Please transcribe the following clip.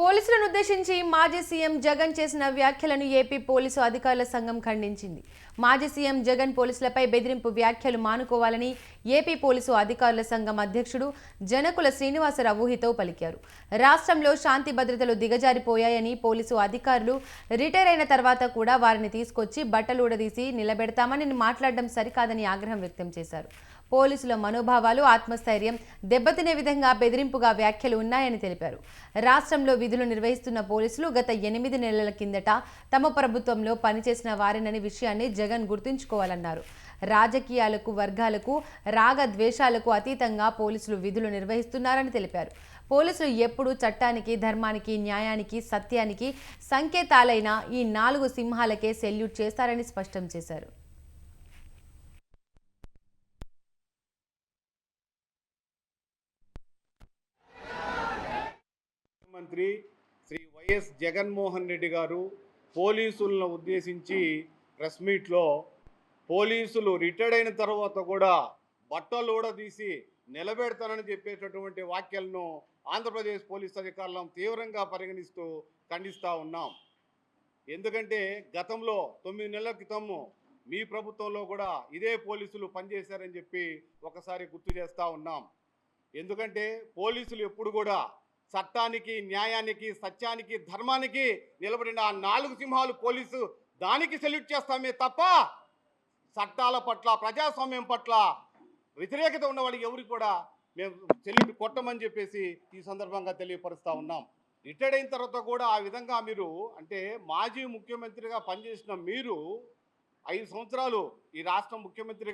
పోలీసులను ఉద్దేశించి మాజీ సీఎం జగన్ చేసిన వ్యాఖ్యలను ఏపీ పోలీసు అధికారుల సంఘం ఖండించింది. మాజీ సీఎం జగన్ పోలీసులపై బెదిరింపు వ్యాఖ్యలు మానుకోవాలని ఏపీ పోలీసు అధికారుల సంఘం అధ్యక్షుడు జనకుల శ్రీనివాసరావు హితవు పలికారు. రాష్ట్రంలో శాంతి భద్రతలు దిగజారిపోయాయని పోలీసు అధికారులు రిటైర్ అయిన తర్వాత కూడా వారిని తీసుకొచ్చి బట్టలు ఊడదీసి నిలబెడతామని మాట్లాడడం సరికాదని ఆగ్రహం వ్యక్తం చేశారు. పోలీసుల మనోభావాలు ఆత్మస్థైర్యం దెబ్బతినే విధంగా బెదిరింపుగా వ్యాఖ్యలు ఉన్నాయని తెలిపారు. రాష్ట్రంలో విధులు నిర్వహిస్తున్న పోలీసులు గత ఎనిమిది నెలల కిందట తమ ప్రభుత్వంలో పనిచేసిన వారేనని విషయాన్ని జగన్ గుర్తుంచుకోవాలన్నారు. రాజకీయాలకు వర్గాలకు రాగ ద్వేషాలకు అతీతంగా పోలీసులు విధులు నిర్వహిస్తున్నారని తెలిపారు. పోలీసులు ఎప్పుడూ చట్టానికి ధర్మానికి న్యాయానికి సత్యానికి సంకేతాలైన ఈ నాలుగు సింహాలకే సెల్యూట్ చేస్తారని స్పష్టం చేశారు. ముఖ్యమంత్రి శ్రీ వైఎస్ జగన్మోహన్ రెడ్డి గారు పోలీసులను ఉద్దేశించి ప్రెస్ మీట్లో పోలీసులు రిటైర్డ్ అయిన తర్వాత కూడా బట్టలు కూడా తీసి నిలబెడతానని చెప్పేటటువంటి వ్యాఖ్యలను ఆంధ్రప్రదేశ్ పోలీస్ అధికారులను తీవ్రంగా పరిగణిస్తూ ఖండిస్తూ ఉన్నాం. ఎందుకంటే గతంలో తొమ్మిది నెలల క్రితము మీ ప్రభుత్వంలో కూడా ఇదే పోలీసులు పనిచేశారని చెప్పి ఒకసారి గుర్తు చేస్తూ ఉన్నాం. ఎందుకంటే పోలీసులు ఎప్పుడు కూడా చట్టానికి న్యాయానికి సత్యానికి ధర్మానికి నిలబడిన ఆ నాలుగు సింహాలు పోలీసు దానికి సెల్యూట్ చేస్తామే తప్ప చట్టాల పట్ల ప్రజాస్వామ్యం పట్ల వ్యతిరేకత ఉన్నవాడికి ఎవరికి కూడా మేము చెల్లింపు కొట్టమని చెప్పేసి ఈ సందర్భంగా తెలియపరుస్తూ ఉన్నాం. రిటైర్డ్ అయిన తర్వాత కూడా ఆ విధంగా మీరు అంటే మాజీ ముఖ్యమంత్రిగా పనిచేసిన మీరు ఐదు సంవత్సరాలు ఈ రాష్ట్ర ముఖ్యమంత్రి